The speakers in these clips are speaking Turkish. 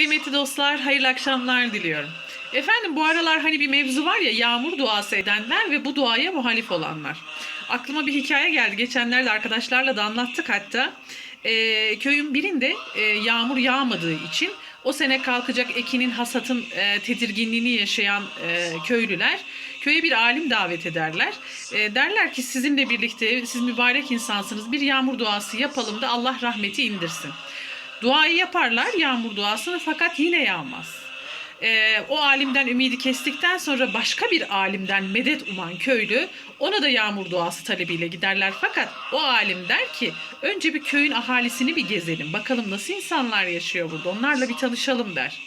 Kıymetli dostlar, hayırlı akşamlar diliyorum. Efendim bu aralar hani bir mevzu var ya yağmur duası edenler ve bu duaya muhalif olanlar. Aklıma bir hikaye geldi. Geçenlerde arkadaşlarla da anlattık hatta. Ee, köyün birinde e, yağmur yağmadığı için o sene kalkacak ekinin hasatın e, tedirginliğini yaşayan e, köylüler köye bir alim davet ederler. E, derler ki sizinle birlikte siz mübarek insansınız bir yağmur duası yapalım da Allah rahmeti indirsin. Duayı yaparlar yağmur duasını fakat yine yağmaz. Ee, o alimden ümidi kestikten sonra başka bir alimden medet uman köylü ona da yağmur duası talebiyle giderler. Fakat o alim der ki önce bir köyün ahalisini bir gezelim. Bakalım nasıl insanlar yaşıyor burada onlarla bir tanışalım der.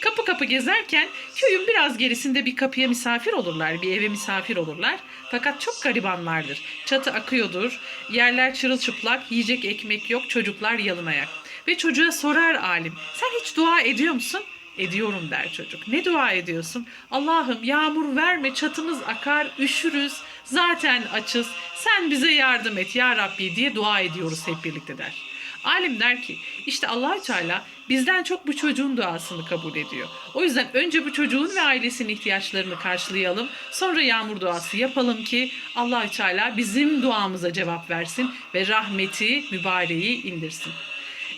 Kapı kapı gezerken köyün biraz gerisinde bir kapıya misafir olurlar, bir eve misafir olurlar. Fakat çok garibanlardır. Çatı akıyordur, yerler çırılçıplak, yiyecek ekmek yok, çocuklar yalın ayak. Ve çocuğa sorar alim, sen hiç dua ediyor musun? Ediyorum der çocuk. Ne dua ediyorsun? Allah'ım yağmur verme çatımız akar üşürüz zaten açız sen bize yardım et ya Rabbi diye dua ediyoruz hep birlikte der. Alim der ki işte allah Teala bizden çok bu çocuğun duasını kabul ediyor. O yüzden önce bu çocuğun ve ailesinin ihtiyaçlarını karşılayalım. Sonra yağmur duası yapalım ki allah Teala bizim duamıza cevap versin ve rahmeti mübareği indirsin.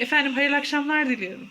Efendim hayırlı akşamlar diliyorum.